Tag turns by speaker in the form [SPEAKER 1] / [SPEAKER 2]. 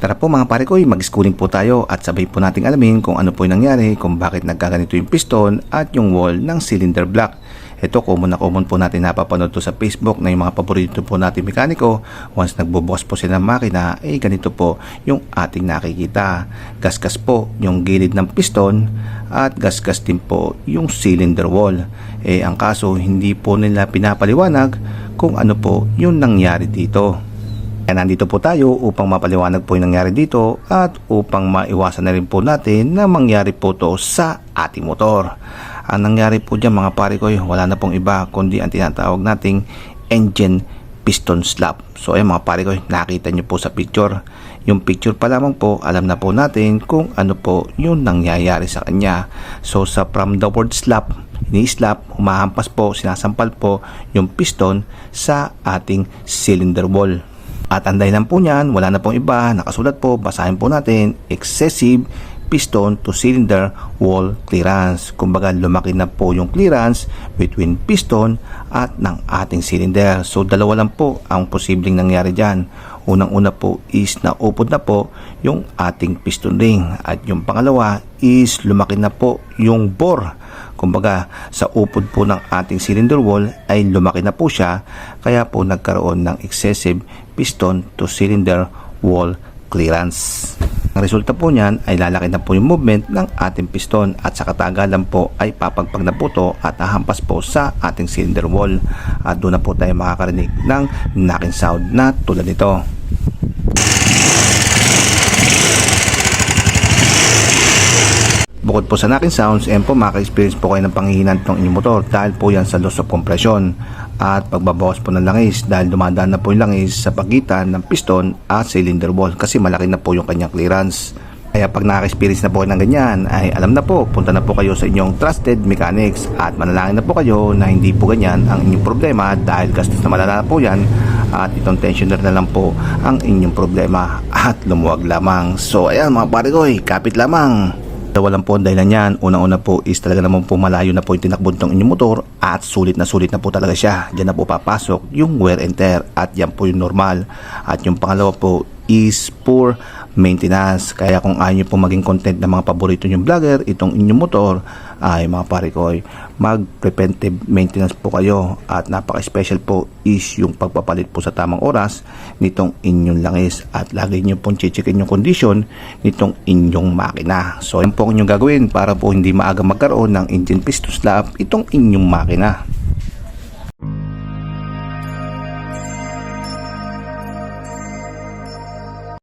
[SPEAKER 1] Tara po mga pare ko, mag-schooling po tayo at sabay po nating alamin kung ano po yung nangyari, kung bakit nagkaganito yung piston at yung wall ng cylinder block. Ito, common na common po natin napapanood to sa Facebook na yung mga paborito po natin mekaniko. Once nagbubukas po sila ng makina, eh ganito po yung ating nakikita. Gasgas po yung gilid ng piston at gasgas din po yung cylinder wall. Eh ang kaso, hindi po nila pinapaliwanag kung ano po yung nangyari dito. Kaya nandito po tayo upang mapaliwanag po yung nangyari dito at upang maiwasan na rin po natin na mangyari po to sa ating motor. Ang nangyari po dyan mga pare ko, wala na pong iba kundi ang tinatawag nating engine piston slap. So ayun mga pare ko, nakita nyo po sa picture. Yung picture pa lamang po, alam na po natin kung ano po yung nangyayari sa kanya. So sa from the word slap, ini-slap, humahampas po, sinasampal po yung piston sa ating cylinder wall. At ang dahilan po niyan, wala na pong iba, nakasulat po, basahin po natin, excessive piston to cylinder wall clearance. Kumbaga lumaki na po yung clearance between piston at ng ating cylinder. So dalawa lang po ang posibleng nangyari dyan. Unang-una po is naupod na po yung ating piston ring. At yung pangalawa is lumaki na po yung bore. Kumbaga sa upod po ng ating cylinder wall ay lumaki na po siya kaya po nagkaroon ng excessive piston to cylinder wall clearance. Ang resulta po niyan ay lalaki na po yung movement ng ating piston at sa katagalan po ay papagpag na po to at hahampas po sa ating cylinder wall at doon na po tayo makakarinig ng knocking sound na tulad nito. Po sa knocking sounds, ayan po maka-experience po kayo ng panghihinan ng inyong motor dahil po yan sa loss of compression at pagbabawas po ng langis dahil dumadaan na po yung langis sa pagitan ng piston at cylinder wall kasi malaki na po yung kanyang clearance. Kaya pag nakaka-experience na po kayo ng ganyan ay alam na po, punta na po kayo sa inyong trusted mechanics at manalangin na po kayo na hindi po ganyan ang inyong problema dahil gastos na malala po yan at itong tensioner na lang po ang inyong problema at lumuwag lamang. So ayan mga pare ko, eh, kapit lamang. Dalawa lang po ang dahilan yan. Unang-una po is talaga naman po malayo na po yung tinakbo ng inyong motor at sulit na sulit na po talaga siya. Diyan na po papasok yung wear and tear at yan po yung normal. At yung pangalawa po is poor maintenance. Kaya kung ayaw nyo po maging content ng mga paborito nyong vlogger, itong inyong motor, ay mga pare ko, mag-preventive maintenance po kayo. At napaka-special po is yung pagpapalit po sa tamang oras nitong inyong langis. At lagi nyo pong chichikin yung condition nitong inyong makina. So yan po ang inyong gagawin para po hindi maaga magkaroon ng engine piston slap itong inyong makina.